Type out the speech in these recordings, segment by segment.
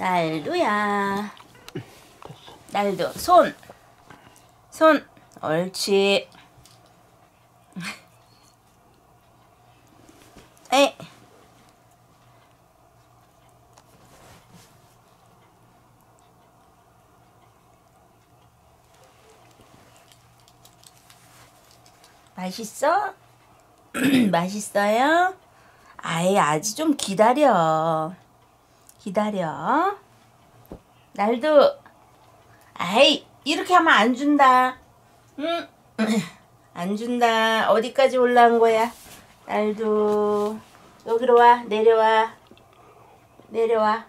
날도야. 날도 손. 손. 옳지. 에. 맛있어? 맛있어요? 아이, 아직 좀 기다려. 기다려. 날도, 아이, 이렇게 하면 안 준다. 응? 안 준다. 어디까지 올라온 거야? 날도, 여기로 와. 내려와. 내려와.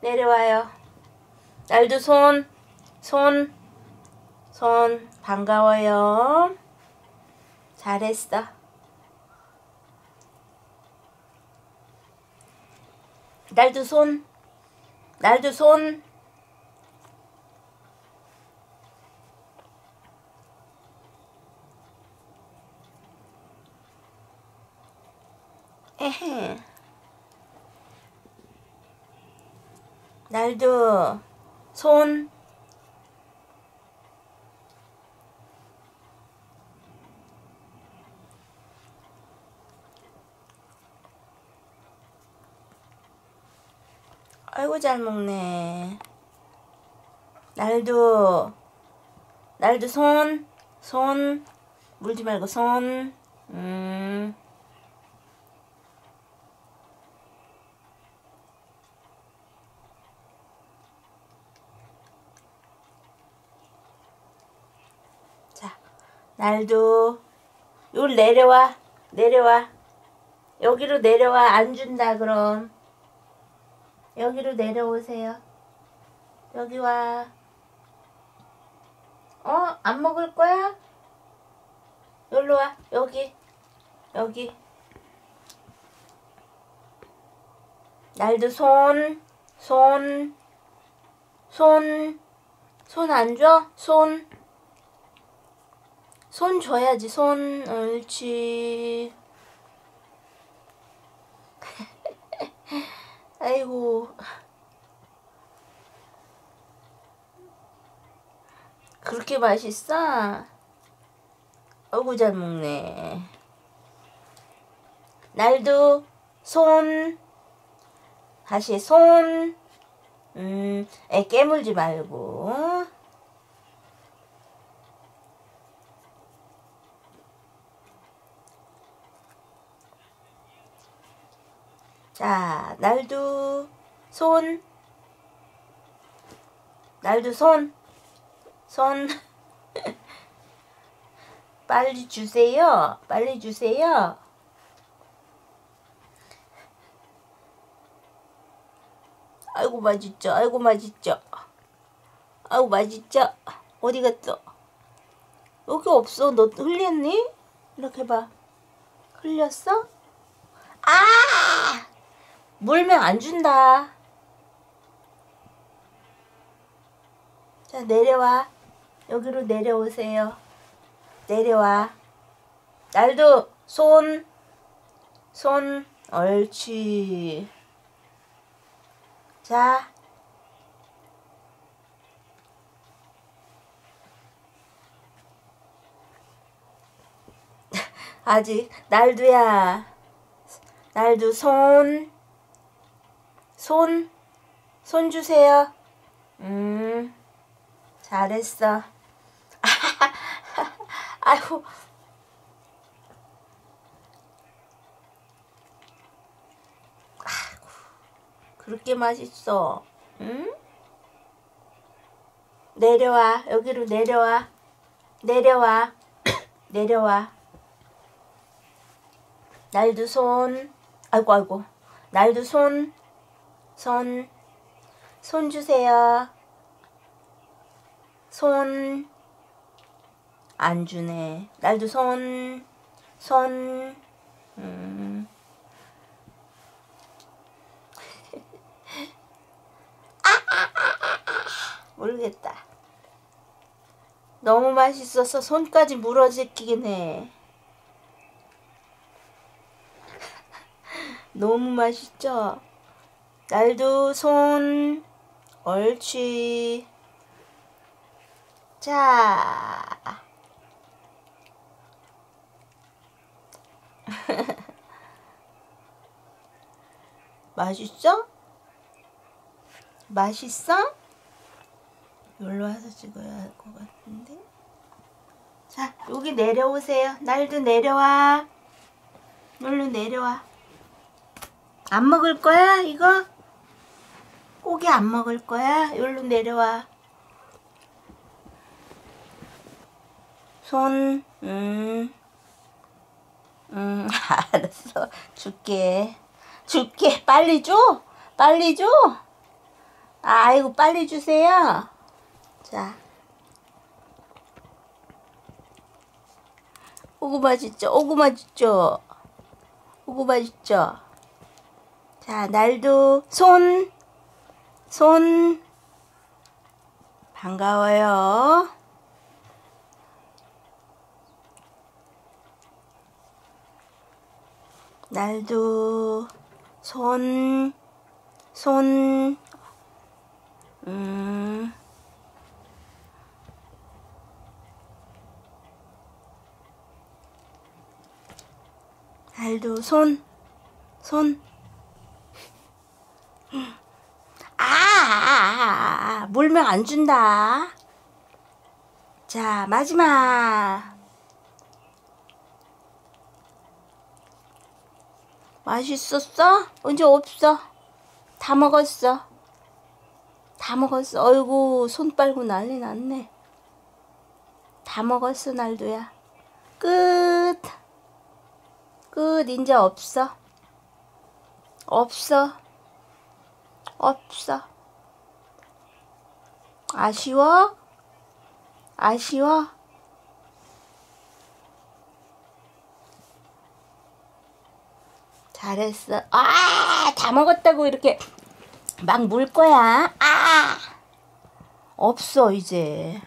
내려와요. 날도 손, 손, 손, 반가워요. 잘했어. 날도 손, 날도 손. 에헤. 날도 손. 아이고 잘 먹네. 날도 날도 손, 손 물지 말고 손. 음. 자, 날도 여기 내려와, 내려와. 여기로 내려와 안 준다 그럼. 여기로 내려오세요. 여기 와. 어? 안 먹을 거야? 여기로 와. 여기. 여기. 날도 손. 손. 손. 손 안 줘? 손. 손 줘야지. 손. 옳지. 아이고. 그렇게 맛있어? 어구 잘 먹네. 날도 손 다시 손 음, 애 깨물지 말고 자, 날도 손 날도 손손 빨리 주세요. 빨리 주세요. 아이고 맛있죠. 아이고 맛있죠. 아이고 맛있죠. 어디 갔어? 여기 없어. 너 흘렸니? 이렇게 봐. 흘렸어? 아! 물면 안 준다. 자, 내려와. 여기로 내려오세요. 내려와. 날도 손, 손, 옳지. 자. 아직 날도야. 날도 손, 손, 손 주세요. 음, 잘했어. 아이고. 아이고, 그렇게 맛있어. 응? 내려와. 여기로 내려와. 내려와. 내려와. 날도 손. 아이고, 아이고. 날도 손. 손. 손 주세요. 손. 안 주네. 날도 손. 손. 음. 모르겠다. 너무 맛있어서 손까지 물어제끼긴 해. 너무 맛있죠? 날도 손. 옳지. 자. 맛있어? 맛있어? 여기로 와서 찍어야 할 것 같은데. 자, 여기 내려오세요. 날도 내려와. 여기로 내려와. 안 먹을 거야, 이거? 고기 안 먹을 거야? 여기로 내려와. 손, 음, 음, 알았어. 줄게. 줄게. 빨리 줘. 빨리 줘. 아이고, 빨리 주세요. 자. 오구 맛있죠? 오구 맛있죠? 오구 맛있죠? 자, 날도 손, 손. 반가워요. 날도 손, 손, 음. 날도 손, 손. 아, 아, 물면 안 준다. 자, 마지막. 맛있었어? 언제 없어? 다 먹었어. 다 먹었어. 어이구, 손 빨고 난리 났네. 다 먹었어, 날도야. 끝. 끝. 이제 없어. 없어. 없어. 아쉬워? 아쉬워? 잘했어. 아, 다 먹었다고 이렇게 막 물 거야. 아, 없어, 이제.